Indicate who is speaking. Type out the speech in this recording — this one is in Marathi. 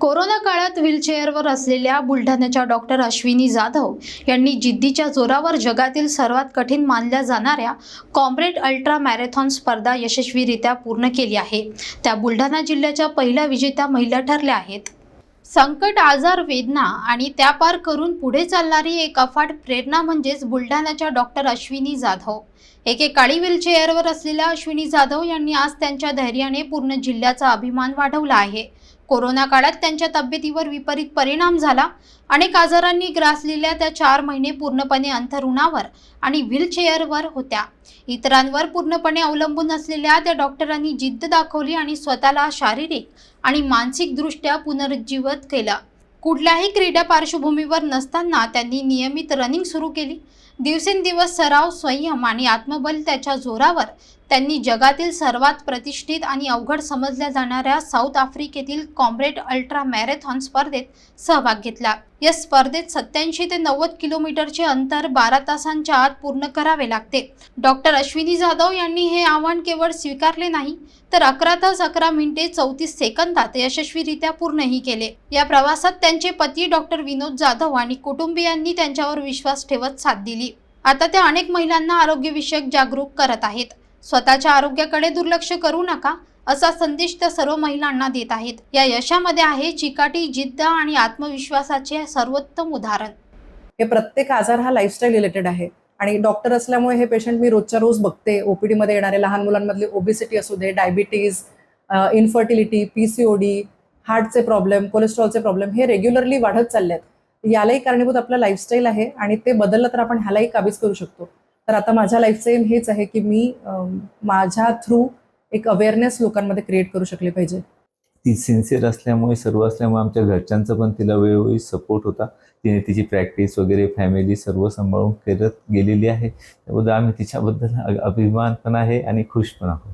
Speaker 1: कोरोना काळात व्हीलचेअरवर असलेल्या बुलढाण्याच्या डॉक्टर अश्विनी जाधव यांनी जिद्दीच्या जोरावर जगातील सर्वात कठीण मानल्या जाणाऱ्या कॉम्रेड अल्ट्रा मॅरेथॉन स्पर्धा यशस्वीरित्या पूर्ण केली आहे. त्या बुलढाणा जिल्ह्याच्या पहिल्या विजेत्या महिला ठरल्या आहेत. संकट आजार वेदना आणि त्या पार करून पुढे चालणारी एक अफाट प्रेरणा म्हणजेच बुलढाण्याच्या डॉक्टर अश्विनी जाधव. एकेकाळी व्हीलचेअरवर असलेल्या अश्विनी जाधव यांनी आज त्यांच्या धैर्याने पूर्ण जिल्ह्याचा अभिमान वाढवला आहे. कोरोना काळात त्यांच्या तब्येतीवर विपरीत परिणाम झाला. अनेक आजारांनी ग्रासलेल्या त्या चार महिने पूर्णपणे अंथरुणावर आणि व्हीलचेअरवर होत्या. इतरांवर पूर्णपणे अवलंबून असलेल्या त्या डॉक्टरांनी जिद्द दाखवली आणि स्वतःला शारीरिक आणि मानसिकदृष्ट्या पुनरुज्जीवित केलं. कुठल्याही क्रीडा पार्श्वभूमीवर नसताना त्यांनी नियमित रनिंग सुरू केली. दिवसेंदिवस सराव संयम आणि आत्मबल त्याच्या जोरावर त्यांनी जगातील सर्वात प्रतिष्ठित आणि अवघड समजल्या जाणाऱ्या साऊथ आफ्रिकेतील कॉम्रेड अल्ट्रा मॅरेथॉन स्पर्धेत सहभाग घेतला. या स्पर्धेत सत्याऐंशी ते नव्वद किलोमीटरचे अंतर बारा तासांच्या आत पूर्ण करावे लागते. डॉक्टर अश्विनी जाधव यांनी हे आव्हान केवळ स्वीकारले नाही तर अकरा तास अकरा मिनिटे चौतीस सेकंदात यशस्वीरित्या पूर्णही केले. या प्रवासात त्यांचे पती डॉक्टर विनोद जाधव आणि कुटुंबियांनी त्यांच्यावर विश्वास ठेवत साथ दिली. आता त्या अनेक महिलांना आरोग्यविषयक जागरूक करत आहेत. स्वतःच्या आरोग्याकडे दुर्लक्ष करू नका असा संदेश त्या सर्व महिलांना देत आहेत. या यशामध्ये आहे चिकाटी जिद्द आणि आत्मविश्वासाचे सर्वोत्तम उदाहरण.
Speaker 2: हे प्रत्येक आजार हा लाईफस्टाईल रिलेटेड आहे. आणि डॉक्टर असल्यामुळे हे पेशंट मी रोजच्या रोज बघते. ओपीडी मध्ये येणारे लहान मुलांमधले ओबेसिटी असू दे डायबिटीज इन्फर्टिलिटी पीसीओडी हार्टचे प्रॉब्लेम कोलेस्ट्रॉलचे प्रॉब्लेम हे रेग्युलरली वाढत चालले आहेत यालाही कारणीभूत आपलं लाईफस्टाईल आहे आणि ते बदललं तर आपण ह्यालाही काबीज करू शकतो. तर आता माझ्या लाईफस्टाईल एम हेच आहे की मी माझ्या थ्रू एक अवेअरनेस लोकांमध्ये क्रिएट करू शकले पाहिजे.
Speaker 3: ती सिन्सिअर असल्यामुळे सर्व असल्यामुळे आमच्या घरच्यांचा पण तिला वेळोवेळी सपोर्ट होता. तिने तिची प्रॅक्टिस वगैरे फॅमिली सर्व सांभाळून करत गेलेली आहे. त्याबद्दल आम्ही तिच्याबद्दल अभिमान पण आहे आणि खुश पण आहोत.